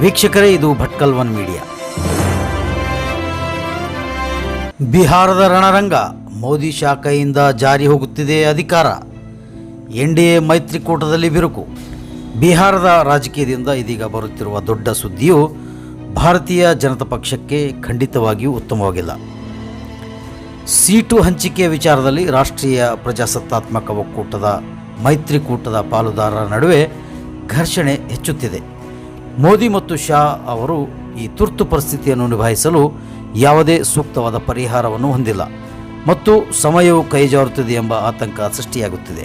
ವೀಕ್ಷಕರೇ, ಇದು Bhatkal one media. ಬಿಹಾರದ ರಣರಂಗ ಮೋದಿ ಶಾಖೆಯಿಂದ ಜಾರಿ ಹೋಗುತ್ತಿದೆ ಅಧಿಕಾರ. ಎನ್ ಡಿ ಎ ಮೈತ್ರಿಕೂಟದಲ್ಲಿ ಬಿರುಕು. ಬಿಹಾರದ ರಾಜಕೀಯದಿಂದ ಇದೀಗ ಬರುತ್ತಿರುವ ದೊಡ್ಡ ಸುದ್ದಿಯು ಭಾರತೀಯ ಜನತಾ ಪಕ್ಷಕ್ಕೆ ಖಂಡಿತವಾಗಿಯೂ ಉತ್ತಮವಾಗಿಲ್ಲ. ಸೀಟು ಹಂಚಿಕೆ ವಿಚಾರದಲ್ಲಿ ರಾಷ್ಟ್ರೀಯ ಪ್ರಜಾಸತ್ತಾತ್ಮಕ ಒಕ್ಕೂಟದ ಮೈತ್ರಿಕೂಟದ ಪಾಲುದಾರರ ನಡುವೆ ಘರ್ಷಣೆ ಹೆಚ್ಚುತ್ತಿದೆ. ಮೋದಿ ಮತ್ತು ಶಾ ಅವರು ಈ ತುರ್ತು ಪರಿಸ್ಥಿತಿಯನ್ನು ನಿಭಾಯಿಸಲು ಯಾವುದೇ ಸೂಕ್ತವಾದ ಪರಿಹಾರವನ್ನು ಹೊಂದಿಲ್ಲ ಮತ್ತು ಸಮಯವು ಕೈಜಾರುತ್ತದೆ ಎಂಬ ಆತಂಕ ಸೃಷ್ಟಿಯಾಗುತ್ತಿದೆ.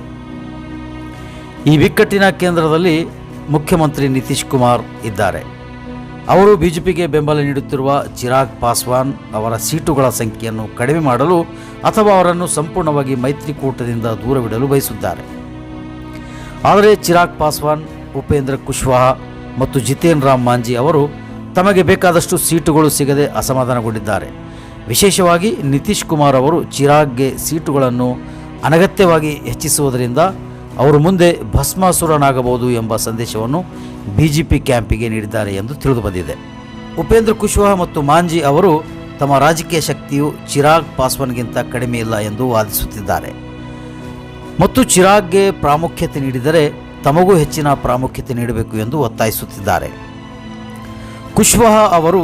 ಈ ಬಿಕ್ಕಟ್ಟಿನ ಕೇಂದ್ರದಲ್ಲಿ ಮುಖ್ಯಮಂತ್ರಿ ನಿತೀಶ್ ಕುಮಾರ್ ಇದ್ದಾರೆ. ಅವರು ಬಿಜೆಪಿಗೆ ಬೆಂಬಲ ನೀಡುತ್ತಿರುವ ಚಿರಾಗ್ ಪಾಸ್ವಾನ್ ಅವರ ಸೀಟುಗಳ ಸಂಖ್ಯೆಯನ್ನು ಕಡಿಮೆ ಮಾಡಲು ಅಥವಾ ಅವರನ್ನು ಸಂಪೂರ್ಣವಾಗಿ ಮೈತ್ರಿಕೂಟದಿಂದ ದೂರವಿಡಲು ಬಯಸುತ್ತಾರೆ. ಆದರೆ ಚಿರಾಗ್ ಪಾಸ್ವಾನ್ ಉಪೇಂದ್ರ ಕುಶ್ವಾಹಾ ಮತ್ತು ಜಿತೇನ್ ರಾಮ್ ಮಾಂಜಿ ಅವರು ತಮಗೆ ಬೇಕಾದಷ್ಟು ಸೀಟುಗಳು ಸಿಗದೆ ಅಸಮಾಧಾನಗೊಂಡಿದ್ದಾರೆ. ವಿಶೇಷವಾಗಿ ನಿತೀಶ್ ಕುಮಾರ್ ಅವರು ಚಿರಾಗ್ಗೆ ಸೀಟುಗಳನ್ನು ಅನಗತ್ಯವಾಗಿ ಹೆಚ್ಚಿಸುವುದರಿಂದ ಅವರು ಮುಂದೆ ಭಸ್ಮಾಸುರನಾಗಬಹುದು ಎಂಬ ಸಂದೇಶವನ್ನು ಬಿಜೆಪಿ ಕ್ಯಾಂಪಿಗೆ ನೀಡಿದ್ದಾರೆ ಎಂದು ತಿಳಿದು ಬಂದಿದೆ. ಉಪೇಂದ್ರ ಕುಶ್ವಾಹಾ ಮತ್ತು ಮಾಂಜಿ ಅವರು ತಮ್ಮ ರಾಜಕೀಯ ಶಕ್ತಿಯು ಚಿರಾಗ್ ಪಾಸ್ವಾನ್ಗಿಂತ ಕಡಿಮೆ ಇಲ್ಲ ಎಂದು ವಾದಿಸುತ್ತಿದ್ದಾರೆ. ಮತ್ತು ಚಿರಾಗ್ಗೆ ಪ್ರಾಮುಖ್ಯತೆ ನೀಡಿದರೆ ತಮಗೂ ಹೆಚ್ಚಿನ ಪ್ರಾಮುಖ್ಯತೆ ನೀಡಬೇಕು ಎಂದು ಒತ್ತಾಯಿಸುತ್ತಿದ್ದಾರೆ. ಕುಶ್ವಾಹಾ ಅವರು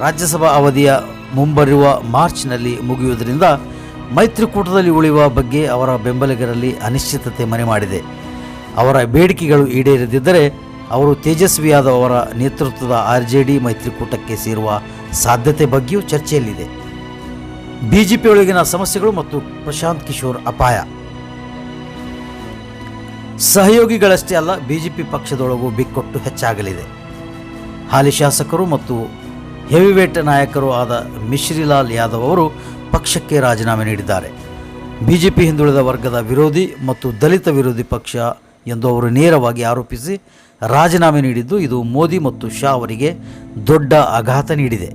ರಾಜ್ಯಸಭಾ ಅವಧಿಯ ಮುಂಬರುವ ಮಾರ್ಚ್ನಲ್ಲಿ ಮುಗಿಯುವುದರಿಂದ ಮೈತ್ರಿಕೂಟದಲ್ಲಿ ಉಳಿಯುವ ಬಗ್ಗೆ ಅವರ ಬೆಂಬಲಿಗರಲ್ಲಿ ಅನಿಶ್ಚಿತತೆ ಮನೆ ಮಾಡಿದೆ. ಅವರ ಬೇಡಿಕೆಗಳು ಈಡೇರದಿದ್ದರೆ ಅವರು ತೇಜಸ್ವಿ ಯಾದವ್ ಅವರ ನೇತೃತ್ವದ ಆರ್ ಜೆ ಡಿ ಮೈತ್ರಿಕೂಟಕ್ಕೆ ಸೇರುವ ಸಾಧ್ಯತೆ ಬಗ್ಗೆಯೂ ಚರ್ಚೆಯಲ್ಲಿದೆ. ಬಿಜೆಪಿಯೊಳಗಿನ ಸಮಸ್ಯೆಗಳು ಮತ್ತು ಪ್ರಶಾಂತ್ ಕಿಶೋರ್ ಅಪಾಯ. ಸಹಯೋಗಿಗಳಷ್ಟೇ ಅಲ್ಲ ಬಿಜೆಪಿ ಪಕ್ಷದೊಳಗೂ ಬಿಕ್ಕಟ್ಟು ಹೆಚ್ಚಾಗಲಿದೆ ಹಾಲಿ ಶಾಸಕರು ಮತ್ತು ಹೆವಿವೇಟ್ ನಾಯಕರು ಆದ ಮಿಶ್ರಿಲಾಲ್ ಯಾದವ್ ಅವರು ಪಕ್ಷಕ್ಕೆ ರಾಜೀನಾಮೆ ನೀಡಿದ್ದಾರೆ ಬಿಜೆಪಿ ಹಿಂದುಳಿದ ವರ್ಗದ ವಿರೋಧಿ ಮತ್ತು ದಲಿತ ವಿರೋಧಿ ಪಕ್ಷ ಎಂದು ಅವರು ನೇರವಾಗಿ ಆರೋಪಿಸಿ ರಾಜೀನಾಮೆ ನೀಡಿದ್ದು ಇದು ಮೋದಿ ಮತ್ತು ಶಾ ಅವರಿಗೆ ದೊಡ್ಡ ಆಘಾತ ನೀಡಿದೆ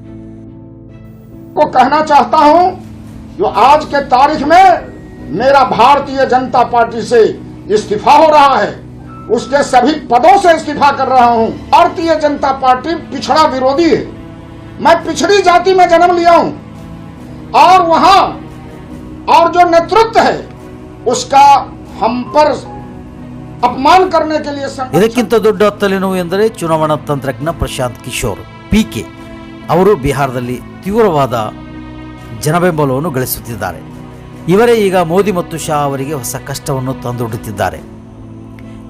को कहना चाहता हूं जो आज के तारीख में मेरा भारतीय जनता पार्टी से इस्तीफा हो रहा है उसके सभी पदों से इस्तीफा कर रहा हूं भारतीय जनता पार्टी पिछड़ा विरोधी है मैं पिछड़ी जाति में जन्म लिया हूं और वहां और जो नेतृत्व है उसका हम पर अपमान करने के लिए संगठन- ಇದಕ್ಕಿಂತ ದೊಡ್ಡ ತಲೆನೋವು ಎಂದರೆ ಚುನಾವಣಾ ತಂತ್ರಜ್ಞ ಪ್ರಶಾಂತ್ ಕಿಶೋರ್ ಪಿಕೆ ಅವರು ಬಿಹಾರದಲ್ಲಿ ತೀವ್ರವಾದ ಜನಬೆಂಬಲವನ್ನು ಗಳಿಸುತ್ತಿದ್ದಾರೆ ಇವರೇ ಈಗ ಮೋದಿ ಮತ್ತು ಶಾ ಅವರಿಗೆ ಹೊಸ ಕಷ್ಟವನ್ನು ತಂದೊಡ್ಡುತ್ತಿದ್ದಾರೆ.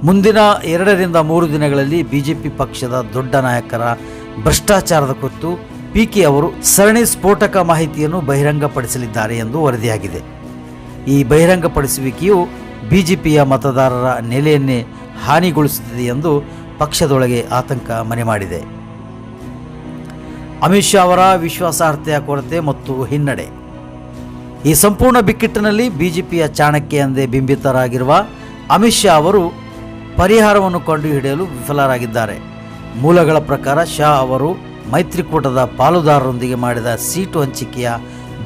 ಮುಂದಿನ ಎರಡರಿಂದ ಮೂರು ದಿನಗಳಲ್ಲಿ ಬಿಜೆಪಿ ಪಕ್ಷದ ದೊಡ್ಡ ನಾಯಕರ ಭ್ರಷ್ಟಾಚಾರದ ಕುರಿತು ಪಿಕೆ ಅವರು ಸರಣಿ ಸ್ಫೋಟಕ ಮಾಹಿತಿಯನ್ನು ಬಹಿರಂಗಪಡಿಸಲಿದ್ದಾರೆ ಎಂದು ವರದಿಯಾಗಿದೆ. ಈ ಬಹಿರಂಗಪಡಿಸುವಿಕೆಯು ಬಿಜೆಪಿಯ ಮತದಾರರ ನೆಲೆಯನ್ನೇ ಹಾನಿಗೊಳಿಸುತ್ತಿದೆ ಎಂದು ಪಕ್ಷದೊಳಗೆ ಆತಂಕ ಮನೆ ಮಾಡಿದೆ. ಅಮಿತ್ ಶಾ ಅವರ ವಿಶ್ವಾಸಾರ್ಹತೆಯ ಕೊರತೆ ಮತ್ತು ಹಿನ್ನಡೆ. ಈ ಸಂಪೂರ್ಣ ಬಿಕ್ಕಟ್ಟಿನಲ್ಲಿ ಬಿಜೆಪಿಯ ಚಾಣಕ್ಯ ಎಂದೇ ಬಿಂಬಿತರಾಗಿರುವ ಅಮಿತ್ ಶಾ ಅವರು ಪರಿಹಾರವನ್ನು ಕಂಡುಹಿಡಿಯಲು ವಿಫಲರಾಗಿದ್ದಾರೆ. ಮೂಲಗಳ ಪ್ರಕಾರ ಶಾ ಅವರು ಮೈತ್ರಿಕೂಟದ ಪಾಲುದಾರರೊಂದಿಗೆ ಮಾಡಿದ ಸೀಟು ಹಂಚಿಕೆಯ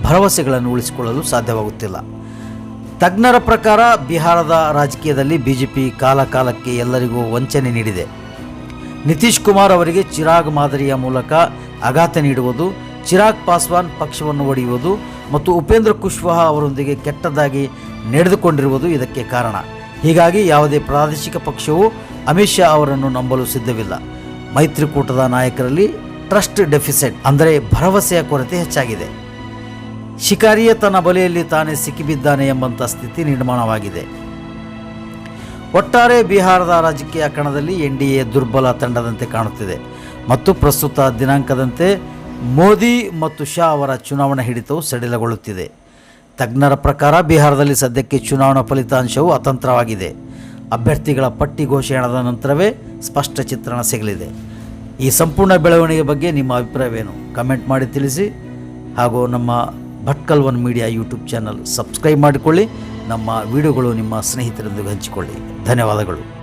ಭರವಸೆಗಳನ್ನು ಉಳಿಸಿಕೊಳ್ಳಲು ಸಾಧ್ಯವಾಗುತ್ತಿಲ್ಲ. ತಜ್ಞರ ಪ್ರಕಾರ ಬಿಹಾರದ ರಾಜಕೀಯದಲ್ಲಿ ಬಿಜೆಪಿ ಕಾಲಕಾಲಕ್ಕೆ ಎಲ್ಲರಿಗೂ ವಂಚನೆ ನೀಡಿದೆ. ನಿತೀಶ್ ಕುಮಾರ್ ಅವರಿಗೆ ಚಿರಾಗ್ ಮಾದರಿಯ ಮೂಲಕ ಆಘಾತ ನೀಡುವುದು ಚಿರಾಗ್ ಪಾಸ್ವಾನ್ ಪಕ್ಷವನ್ನು ಒಡೆಯುವುದು ಮತ್ತು ಉಪೇಂದ್ರ ಕುಶ್ವಾಹಾ ಅವರೊಂದಿಗೆ ಕೆಟ್ಟದಾಗಿ ನಡೆದುಕೊಂಡಿರುವುದು ಇದಕ್ಕೆ ಕಾರಣ. ಹೀಗಾಗಿ ಯಾವುದೇ ಪ್ರಾದೇಶಿಕ ಪಕ್ಷವು ಅಮಿತ್ ಶಾ ಅವರನ್ನು ನಂಬಲು ಸಿದ್ಧವಿಲ್ಲ. ಮೈತ್ರಿಕೂಟದ ನಾಯಕರಲ್ಲಿ ಟ್ರಸ್ಟ್ ಡೆಫಿಸಿಟ್ ಅಂದರೆ ಭರವಸೆಯ ಕೊರತೆ ಹೆಚ್ಚಾಗಿದೆ. ಶಿಕಾರಿಯ ತನ್ನ ಬಲೆಯಲ್ಲಿ ತಾನೇ ಸಿಕ್ಕಿಬಿದ್ದಾನೆ ಎಂಬಂಥ ಸ್ಥಿತಿ ನಿರ್ಮಾಣವಾಗಿದೆ. ಒಟ್ಟಾರೆ ಬಿಹಾರದ ರಾಜಕೀಯ ಕಣದಲ್ಲಿ ಎನ್ ಡಿ ಎ ದುರ್ಬಲ ತಂಡದಂತೆ ಕಾಣುತ್ತಿದೆ. ಮತ್ತು ಪ್ರಸ್ತುತ ದಿನಾಂಕದಂತೆ ಮೋದಿ ಮತ್ತು ಶಾ ಅವರ ಚುನಾವಣಾ ಹಿಡಿತವು ಸಡಿಲಗೊಳ್ಳುತ್ತಿದೆ. ತಜ್ಞರ ಪ್ರಕಾರ ಬಿಹಾರದಲ್ಲಿ ಸದ್ಯಕ್ಕೆ ಚುನಾವಣಾ ಫಲಿತಾಂಶವು ಅತಂತ್ರವಾಗಿದೆ. ಅಭ್ಯರ್ಥಿಗಳ ಪಟ್ಟಿ ಘೋಷಣೆಯಾದ ನಂತರವೇ ಸ್ಪಷ್ಟ ಚಿತ್ರಣ ಸಿಗಲಿದೆ. ಈ ಸಂಪೂರ್ಣ ಬೆಳವಣಿಗೆ ಬಗ್ಗೆ ನಿಮ್ಮ ಅಭಿಪ್ರಾಯವೇನು? ಕಮೆಂಟ್ ಮಾಡಿ ತಿಳಿಸಿ. ಹಾಗೂ ನಮ್ಮ Bhatkal one media YouTube channel subscribe ಮಾಡಿಕೊಳ್ಳಿ. ನಮ್ಮ ವಿಡಿಯೋಗಳು ನಿಮ್ಮ ಸ್ನೇಹಿತರೊಂದಿಗೆ ಹಂಚಿಕೊಳ್ಳಿ. ಧನ್ಯವಾದಗಳು.